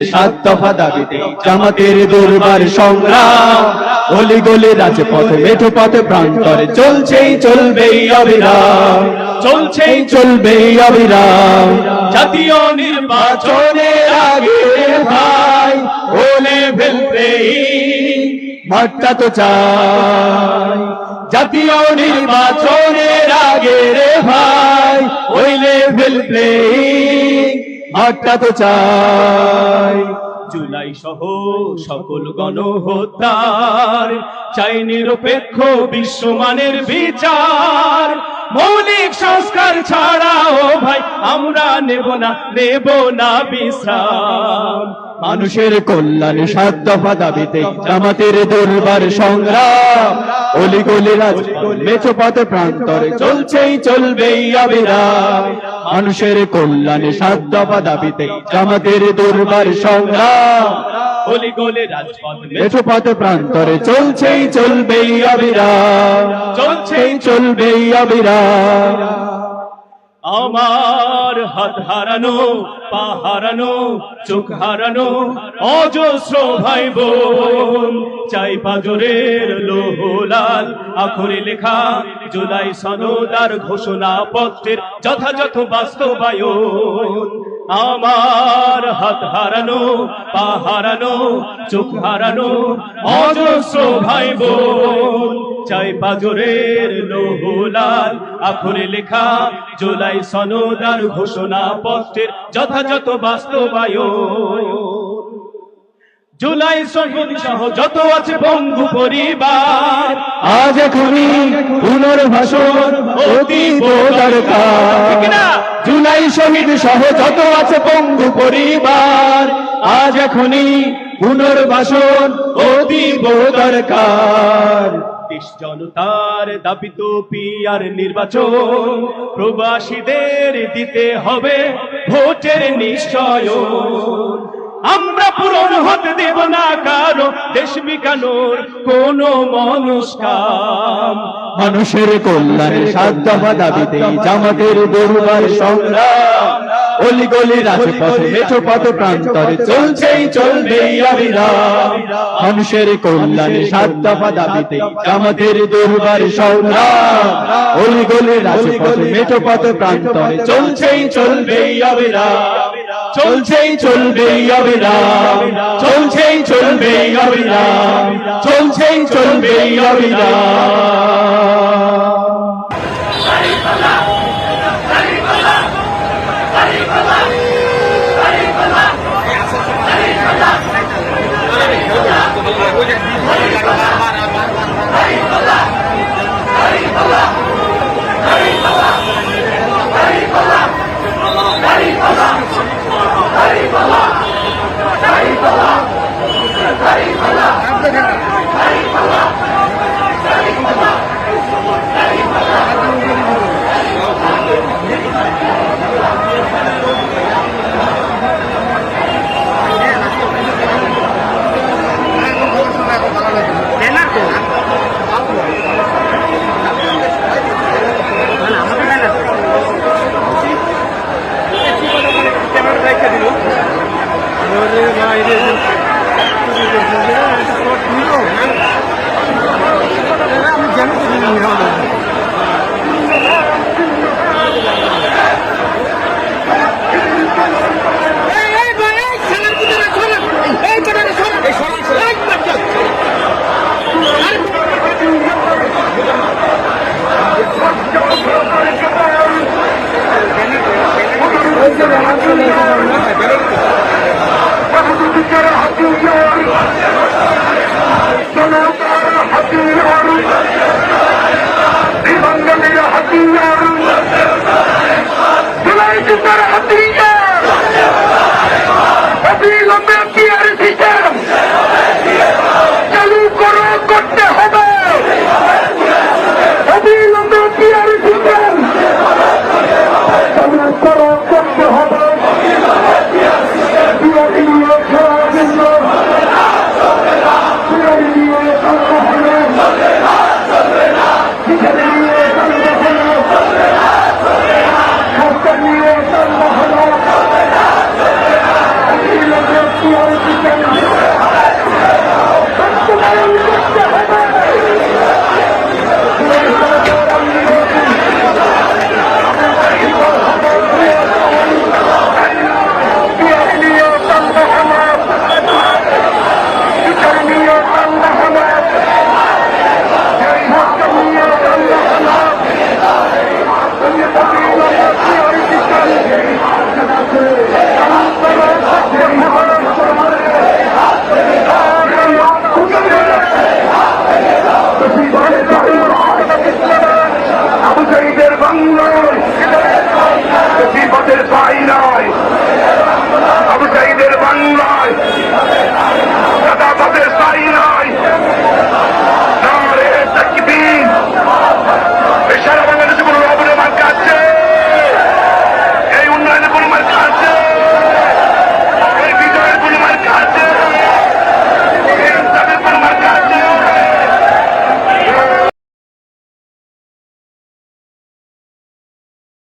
সাত দফা দাবিতে জামাতের দুর্বার সংগ্রাম। অলি গলি রাজপথে মেঠো পথে প্রান্তরে চলছেই চলবেই অবিরাম। চলছেই চলবেই অবিরাম। জাতীয় নির্বাচনের আগে ভাই ওলে ফেলবে মাঠটা তো চাই। জাতীয় নির্বাচনের আগে রে ভাই ওই লেভেল প্লেয়িং মাঠটা তো চাই। জুলাই সহ সকল গণহত্যার চাই নিরপেক্ষ বিশ্বমানের বিচার। মৌলিক সংস্কার ছাড়াও ভাই, আমরা নেব না নেব না বিশ্রাম। মানুষের কল্যাণে সাত দফা দাবিতে জামাতের দুর্বার সংগ্রাম। অলি গলি রাজপথ মেছো পথে প্রান্তরে, চলছেই, চলবেই অবিরাম। মানুষের কল্যাণে সাত দফা দাবিতে জামাতের দুর্বার সংগ্রাম। অলি গলি রাজপথ মেছো প্রান্তরে, চলছেই, চলবেই অবিরাম। চলছেই, চলবেই অবিরাম। আমার হাত হারানো, পা হারানো, চোখ হারানো, অজস্র ভাই বোন। চাই পাজরের লোহলাল আখরে লেখা, জুলাই সনদার ঘোষণা পত্রের যথাযথ বাস্তবায়ন। আমার হাত হারানো পা হারানো চোখ হারানো অজস্র ভাই বোন। চাই পাজরের লোহলাল আখরে লেখা জুলাই সনদার ঘোষণা পত্রের যথাযথ বাস্তবায়ন। জুলাই সহ যত আছে বঙ্গু পরিবার আজ এখনই পুনর্বাসন অতীব দরকার শহীদ সহ যত আছে পঙ্গু পরিবার, আজ এখনই পুনর্বাসন অতীব দরকার। দেশ জনতার দাবিত পিয়ার নির্বাচন, প্রবাসীদের দিতে হবে ভোটের নিশ্চয় পূরণ হতে দেব না কারও। দেশ বিকানোর কোন মনস্কাম। মানুষের কল্যাণে দফা দাবিতে জামাতের দরবার সংগ্রাম। অলি গলি রাজপথে মেঠো পথ প্রান্তরে চলছেই, চলবেই অবিরাম। মানুষের কল্যাণে দফা দাবিতে জামাতের দরবার সংগ্রাম। অলি গলি রাজপথে মেঠো পথ প্রান্তরে চলছেই, চলবেই অবিরাম। চলছেই চলবেই অবিরাম। চলছেই চলবেই অবিরাম। চলছেই চলবেই অবিরাম। আমি জানি করতে পারে